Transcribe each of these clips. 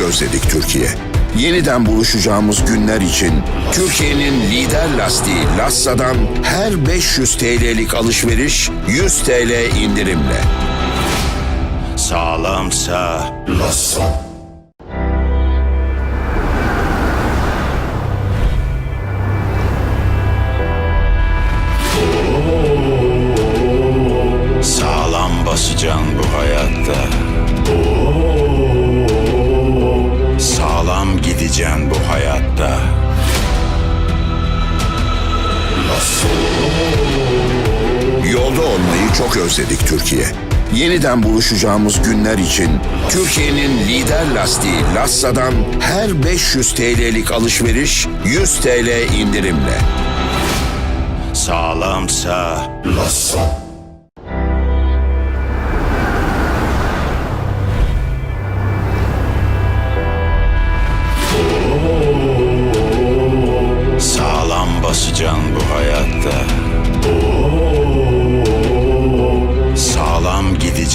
özledik Türkiye. Yeniden buluşacağımız günler için Türkiye'nin lider lastiği Lassa'dan her 500 TL'lik alışveriş 100 TL indirimle. Sağlamsa Lassa. Yolda olmayı çok özledik Türkiye. Yeniden buluşacağımız günler için Türkiye'nin lider lastiği Lassa'dan her 500 TL'lik alışveriş 100 TL indirimle. Sağlamsa Lassa.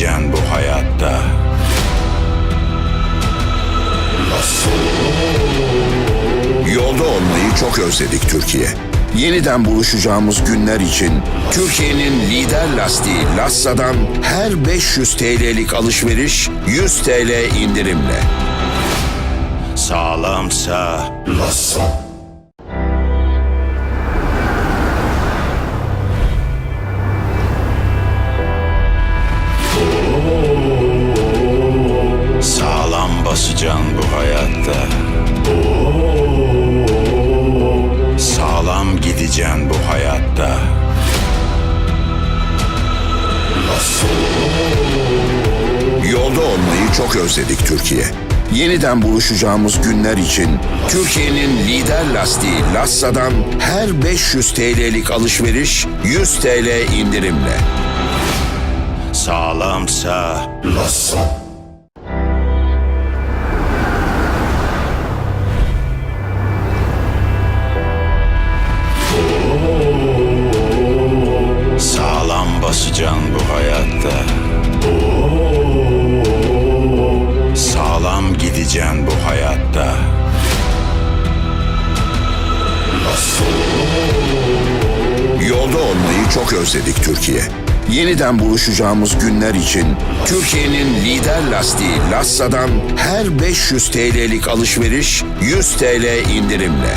Sağlam gideceksin bu hayatta. Yolda olmayı çok özledik Türkiye. Yeniden buluşacağımız günler için Türkiye'nin lider lastiği Lassa'dan her 500 TL'lik alışveriş 100 TL indirimle. Sağlamsa Lassa. Bu hayatta. Sağlam gideceksin bu hayatta. Yolda olmayı çok özledik Türkiye. Yeniden buluşacağımız günler için Türkiye'nin lider lastiği Lassa'dan her 500 TL'lik alışveriş 100 TL indirimle. Sağlamsa Lassa. Çok özledik Türkiye. Yeniden buluşacağımız günler için Türkiye'nin lider lastiği Lassa'dan her 500 TL'lik alışveriş 100 TL indirimle.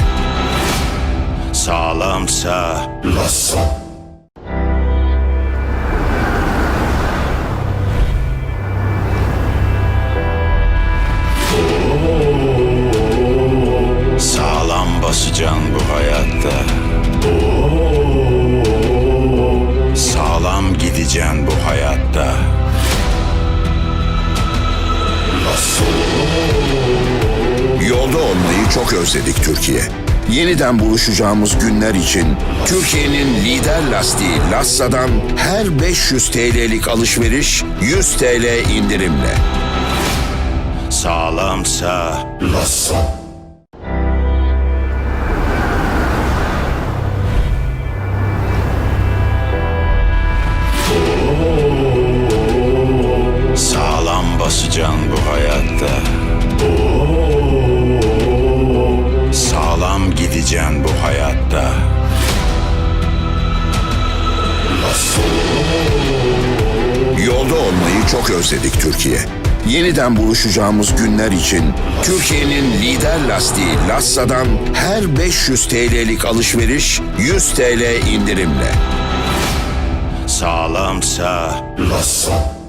Sağlamsa Lassa. sağlam basacaksın bu hayatta. Çok özledik Türkiye. Yeniden buluşacağımız günler için Türkiye'nin lider lastiği Lassa'dan her 500 TL'lik alışveriş 100 TL indirimle. Sağlamsa Lassa. Çok özledik Türkiye. Yeniden buluşacağımız günler için Türkiye'nin lider lastiği Lassa'dan her 500 TL'lik alışveriş 100 TL indirimle. Sağlamsa Lassa.